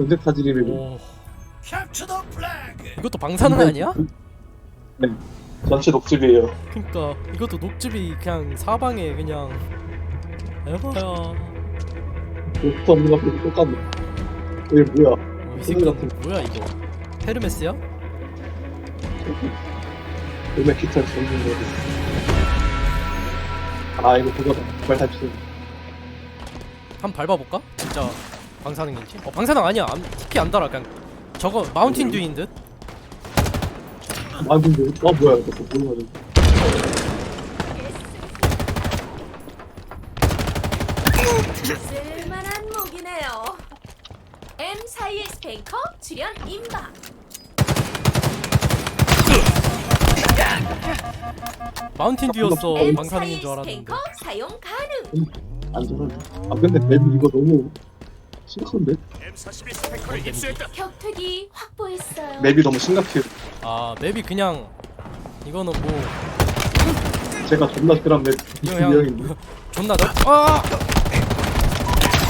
전세 타지리를 오. 이것도 방사능 아니야? 네 전체 녹즙이에요 그니까 이것도 녹즙이 그냥 사방에 그냥 에바야. 어, 녹즙 없는 거 앞에 똑같네 이게 뭐야 어, 이 새끼 뭐야 이거? 헤르메스야? 음의 기타 전문 거아 이거 그거다 말 탈출 한번 밟아볼까? 진짜 방사능인지? 어 방사능 아니야. 안, TP 안 달아 그냥 저거 마운틴 듀인 듯? 아 근데 아 뭐야 이거 또 뭐야 쓸만한 무기네요. M 사이의 스페이커 출연 임박. 마운틴 듀였어. M 방사능인 사이의 줄 알았는데. 스페이커 사용 가능. 안 저런 아 근데 맵 이거 너무 심각한데? 격투기 확보했어요. 맵이 너무 심각해요 아 맵이 그냥 이거는 뭐 제가 존나 싫어한 맵 이거 유형인데 그냥 존나 넓. 아!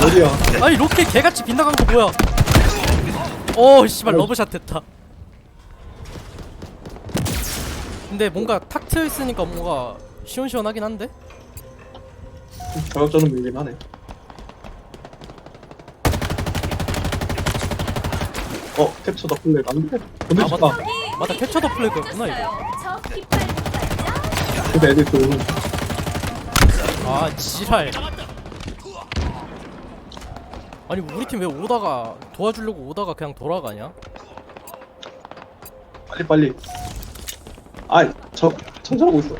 어디야 아니 로켓 개같이 빗나간 거 뭐야? 오 씨발 러브샷 됐다. 근데 뭔가 탁 트여 있으니까 뭔가 시원시원하긴 한데? 자격자는 밀긴 하네 어 캡처 더 플레이 안돼 아 맞다 맞다 캡처 더 플래그였구나 이거. 저 깃발 문자죠? 근데 애들 또아 지랄. 아니 우리 팀 왜 오다가 도와주려고 오다가 그냥 돌아가냐? 빨리 빨리 아이 저 청소하고 있어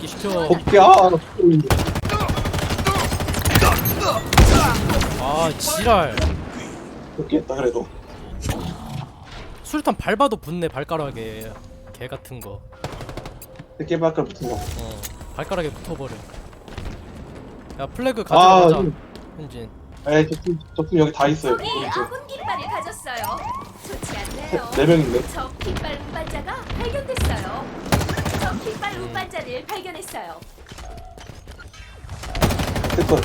이 시켜. 복귀 아아 지랄. 복귀했다 그래도 수류탄 밟아도 붙네 발가락에 개 같은 거. 새끼 발가락 붙은 거 어 발가락에 붙어버려. 야 플래그 아, 가져가자 음. 현진. 에이 저품 저품 여기 다 있어요 여기 있어 아군 깃발을 가졌어요. 좋지 않네요. 네 명인데 저 깃발 운반자가 발견됐어요. 저 깃발 운반자를 발견했어요. 됐어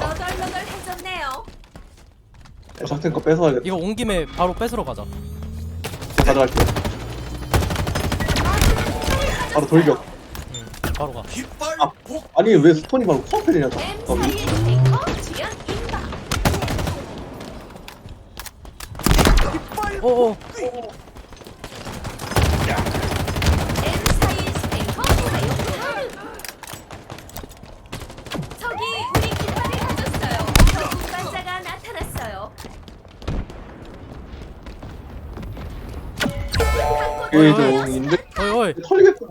너덜너덜해졌네요. 적탱 거 뺏어야겠다 이거 온 김에 바로 뺏으러 가자. 가져갈게 바로 돌격 응 바로 가. 아 아니 왜 스톤이 바로 코앞에냐 스페이커 출연 임박. 어어 M 사이의 스페이커 사용 가능. 저기 우리 깃발을 가졌어요. 저 운반자가 나타났어요. 게이드인데 어이 어이 털리겠다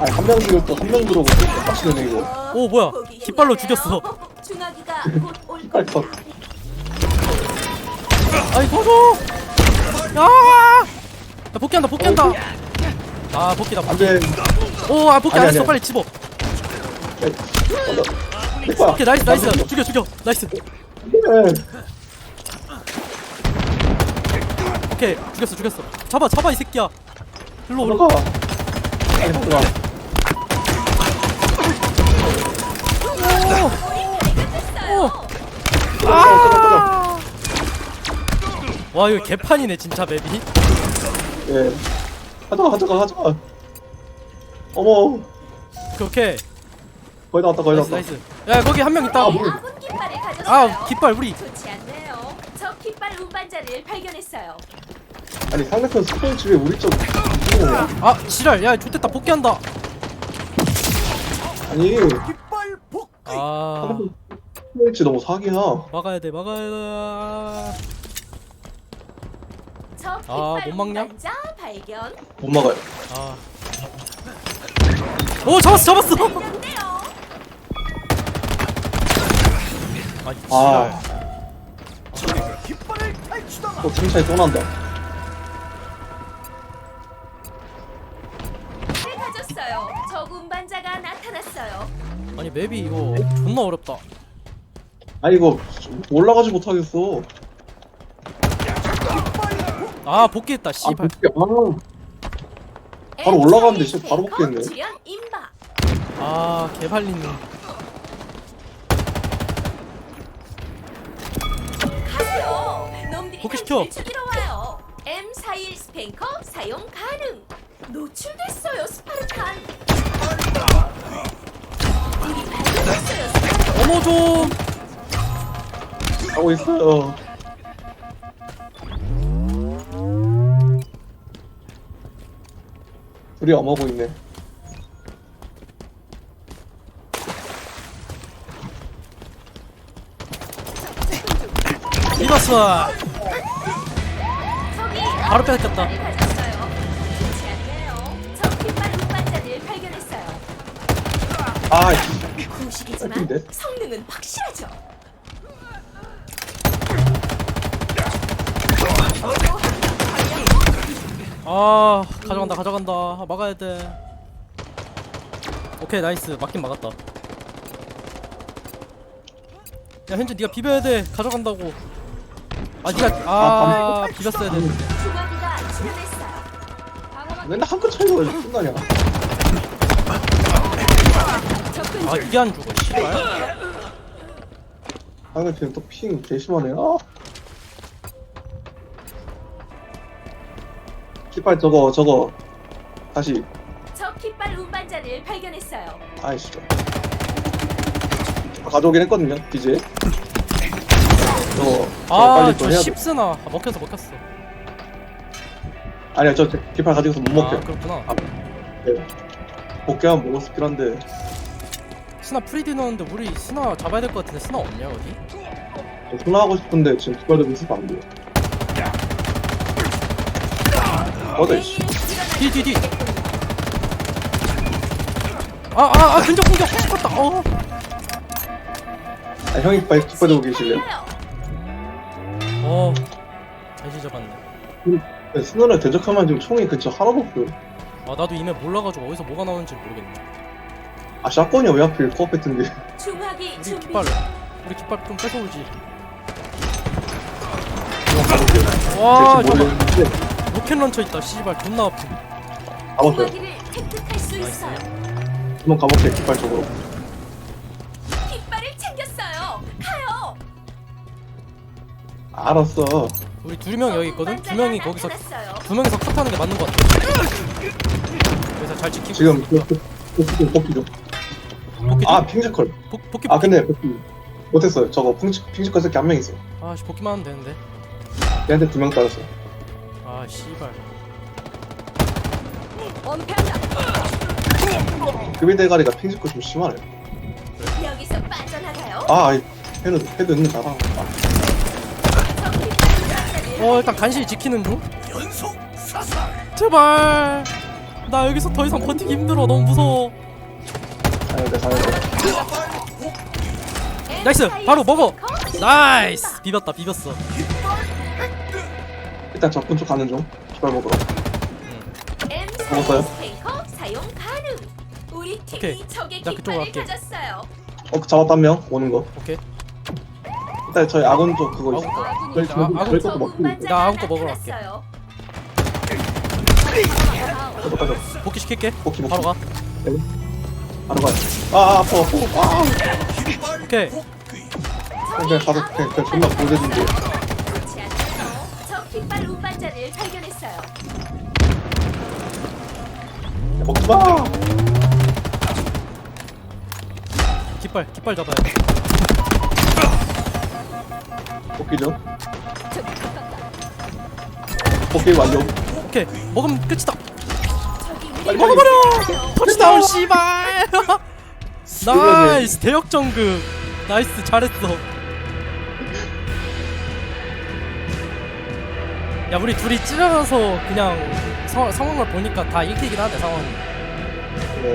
아니 한 명 죽였고 한 명 들어오고 똑같이 되네 이거 오 뭐야 보기 깃발로. 죽였어. 중화기가 곧올 깃발 컷 아이 도줘. 야! 야 복귀한다 복귀한다. 아 복귀다 복귀. 안돼 오아 복귀 아니, 안 했어 아니야. 빨리 집어. 내 거야 오케이 나이스 나이스 죽여 죽여 나이스. 네. 오케이 죽였어 죽였어. 잡아 잡아 이 새끼야. 일로 올라. 들어가 빨리 들어가 아! 와 이거 개판이네 진짜 맵이. 예 가져가 가져가 가져가 어머 오케이 거의 다 왔다 거의 다 나이스 왔다 나이스. 야 거기 한 명 있다. 아, 뭐. 아군 깃발을 가졌어요. 아 깃발 우리. 좋지 않네요. 저 깃발 운반자를 발견했어요. 아니 상대편 스톤 집에 우리 쪽 거야 아 지랄 야 좋됐다 복귀한다. 아니 아 스톤 집 너무 사기야 막아야 돼 막아야 돼. 아, 못 막냐? 발견. 못 막아요 아. 오 잡았어 잡았어. 발견돼요. 아 아. 지랄. 또 팀차이 또 난다 아니 맵이 이거 존나 어렵다 아 이거 올라가지 못하겠어. 아 복귀했다 아, 씨발 복귀. 아, 바로 올라가는데 진짜 바로 먹겠네. 아 개발리네 복귀시켜. M41 스팽커 사용 가능. 노출됐어요 스파르탄. 어머 좀. 하고 있어요. 둘이 엄하고 있네. 저기 바로 뺏겼다. 을 아, 씨. 구식이지만 같은데? 성능은 확실하죠. 아 가져간다 가져간다 아, 막아야 돼 오케이 나이스 막긴 막았다 야 현준 네가 비벼야 돼 가져간다고 아 네가 아 비볐어야 되는데 중화기가 출현했어요. 맨날 한끗 차이가 왜 끝나냐. 접근 아 중. 이게 안 죽어 씨발 방금 지금 또핑 개심하네. 아. 깃발 저거 저거 다시 적 깃발 운반자를 발견했어요. 아이씨. 아, 가져오긴 했거든요. 이제. 저거 저거 빨리 또 아저 해야 돼. 십스나 아, 먹혔어 먹혔어 아니야 저 깃발 가지고서 못 먹게. 아 그렇구나 아, 네. 복귀하면 먹었긴 한데 스나 프리디 넣었는데 우리 스나 잡아야 될 것 같은데 스나 없냐 어디? 전화하고 싶은데 지금 들고 있으면 안 돼요. 어디? 씨. 뒤, 뒤, 뒤. 아아아 근접 공격 죽었다 어 아, 형이 깃발 들고 계실래요? 어, 다시 잡았네. 네, 스노를 대적하면 지금 총이 근처 하나도 없어요. 아 나도 이메 몰라가지고 어디서 뭐가 나오는지 모르겠네. 아 샷건이 왜 하필? 중화기 우리 준비. 깃발, 우리 깃발 좀 뺏어오지. 가볼게요. 와, 대체 잠깐 모르겠는데 로켓 런처 있다. 씨발 존나 아프. 가봤어요. 중화기를 획득할 수 나이스. 있어요. 한번 가볼게 깃발 쪽으로. 깃발을 챙겼어요. 가요. 알았어. 우리 두 명 여기 있거든. 두 명이 거기서 나타났어요. 두 명이서 컷하는 게 맞는 것 같아. 그래서 잘 지키고. 지금 있으니까. 좀 좀. 복귀 아 아, 핑지컬. 복, 복귀. 아. 근데 복귀 못했어요. 저거 핑지 핑지컬 새끼 한 명 있어. 아씨 복귀만 하면 되는데. 얘한테 두 명 따졌어. 아 씨발. 원패한다. 급이 대가리가 핑지컬 좀 심하네. 여기서 빠져나가요. 아 아이, 헤드 헤드 있는 나랑. 아, 어 일단 간신히 지키는 중. 제발. 나 여기서 더 이상 버티기 힘들어. 너무 무서워. 사야 돼. 나이스! 바로 먹어! 나이스! 비볐다 비볐어. 일단 적군 쪽 가는 중. 깃발 먹으러. 먹었어요? M4 탱커 사용 가능. 우리 팀이 오케이. 나 그쪽으로 갈게. 어 잡았다 한 명 오는 거. 오케이. 일단 저희 아군 쪽 그거 있어. 아군 저희 자, 저희 아군 저희 적 것도 먹고 나 아군 거 먹으러 갈게. 저거 가져. 복귀 시킬게. 복귀 복귀. 바로 가. 바로 가. 아, 아 아파 아파. 아. 오케이. 그냥 가서 그냥, 그냥 존나 보내준데. 좋지 않네요. 적 깃발 운반자를 발견했어요. 먹지 마. 깃발. 복귀 좀. 저기 가깝다. 완료. 오케이. 먹으면 끝이다. 빨리 먹어버려! 터치다운 씨발. 나이스 대역 정글. 나이스 잘했어. 야 우리 둘이 찌르면서 그냥 서, 상황을 보니까 다 1킬이긴 하네 상황이.